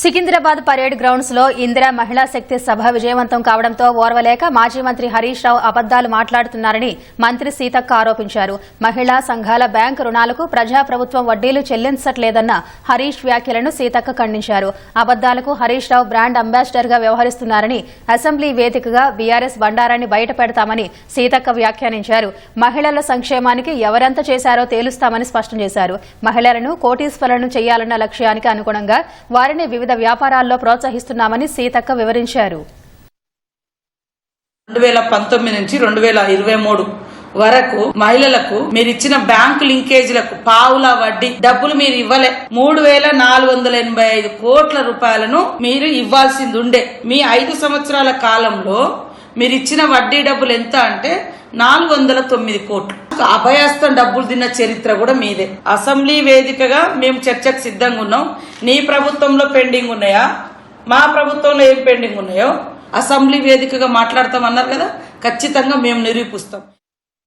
Secunderabad parade గ్రౌండ్స్లో ఇందిరా మహిళా శక్తి సభ విజయవంతం కావడంతో ఓర్వలేక మాజీ మంత్రి హరీష్ రావు అబద్దాలు మాట్లాడుతున్నారని మంత్రి సీతక్క ఆరోపించారు. మహిళా సంఘాల బ్యాంకు రుణాలకు ప్రజాప్రభుత్వం వడ్డీలు చెల్లించట్లేదన్న హరీష్ వ్యాఖ్యలను సీతక్క ఖండించారు. అబద్దాలకు హరీష్ రావు బ్రాండ్ అంబాసిడర్గా వ్యవహరిస్తున్నారని అసెంబ్లీ వేదికగా బీఆర్ఎస్ బండారాన్ని బయటపెడతామని సీతక్క వ్యాఖ్యానించారు. మహిళల సంక్షేమానికి ఎవరెంత చేశారో తేలుస్తామని స్పష్టం చేశారు. మహిళలను కోటీశ్వరులను చేయాలన్న లక్ష్యానికి అనుగుణంగా వారిని వివిధ వ్యాపారాల్లో ప్రోత్సహిస్తున్నామని సీతక్క వివరించారు. రెండు వేల పంతొమ్మిది నుంచి రెండు వేల ఇరవై మూడు వరకు మహిళలకు మీరు ఇచ్చిన బ్యాంకు లింకేజీలకు పావుల వడ్డీ డబ్బులు మీరు ఇవ్వలే. మూడు వేల నాలుగు వందల ఎనభై ఐదు కోట్ల రూపాయలను మీరు ఇవ్వాల్సింది ఉండే మీ ఐదు సంవత్సరాల కాలంలో మీరు ఇచ్చిన వడ్డీ డబ్బులు ఎంత అంటే నాలుగు వందల తొమ్మిది కోట్లు. అభయాస్తం డబ్బులు తిన్న చరిత్ర కూడా మీదే. అసెంబ్లీ వేదికగా మేము చర్చకు సిద్ధంగా ఉన్నాం. నీ ప్రభుత్వంలో పెండింగ్ ఉన్నాయా? మా ప్రభుత్వంలో ఏం పెండింగ్ ఉన్నాయో? అసెంబ్లీ వేదికగా మాట్లాడతామన్నారు కదా? ఖచ్చితంగా మేము నిరూపిస్తాం.